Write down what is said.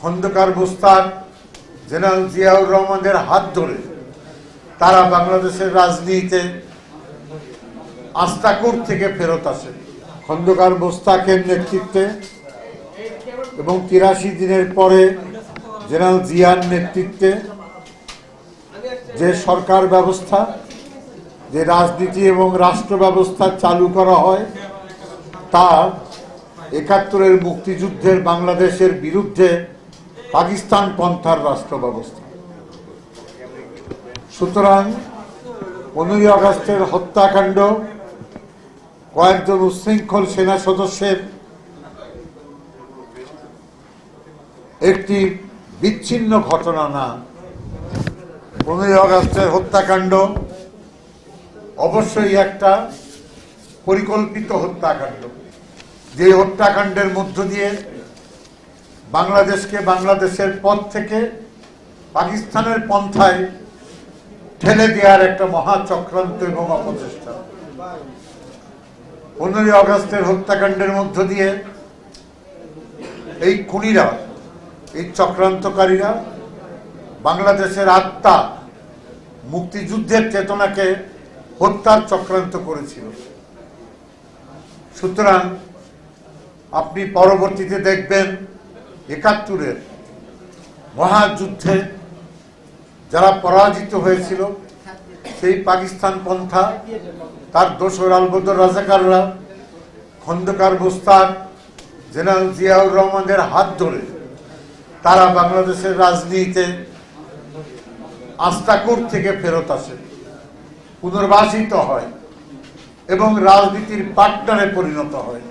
Khandakar Mostaq general Ziaur রহমানের হাত ধরে তারা বাংলাদেশের রাজনীতিতে আস্তাকুর থেকে ফেরত আসে। খন্দকার মোস্তাকের নেতৃত্বে এবং তিরাশি দিনের পরে জেনারেল জিয়ার নেতৃত্বে যে সরকার ব্যবস্থা, যে রাজনীতি এবং রাষ্ট্র ব্যবস্থা চালু করা হয়, তা একাত্তরের মুক্তিযুদ্ধের বাংলাদেশের বিরুদ্ধে পাকিস্তান পন্থার রাষ্ট্র ব্যবস্থা। সুতরাং পনেরোই আগস্টের হত্যাকাণ্ড, কয়েকজন উচ্ছৃঙ্খল সেনা সদস্যের একটি বিচ্ছিন্ন ঘটনা না। পনেরোই আগস্টের হত্যাকাণ্ড অবশ্যই একটা পরিকল্পিত হত্যাকাণ্ড। যে হত্যাকাণ্ডের মধ্য দিয়ে বাংলাদেশকে বাংলাদেশের পথ থেকে পাকিস্তানের পন্থায় ঠেলে দেওয়ার একটা মহা চক্রান্ত এবং অপচেষ্টা। পনেরোই অগস্টের হত্যাকাণ্ডের মধ্য দিয়ে এই খুনিরা, এই চক্রান্তকারীরা বাংলাদেশের আত্মা মুক্তিযুদ্ধের চেতনাকে হত্যার চক্রান্ত করেছিল। সুতরাং আপনি পরবর্তীতে দেখবেন একাত্তরের মহাযুদ্ধে যারা পরাজিত হয়েছিল, সেই পাকিস্তান পন্থা, তার দোসর আলবদর রাজাকাররা, খন্দকার মোস্তাক, জেনারেল জিয়াউর রহমানের হাত ধরে তারা বাংলাদেশের রাজনীতিতে আস্তাকুর থেকে ফেরত আসে, পুনর্বাসিত হয় এবং রাজনীতির পার্টনারে পরিণত হয়।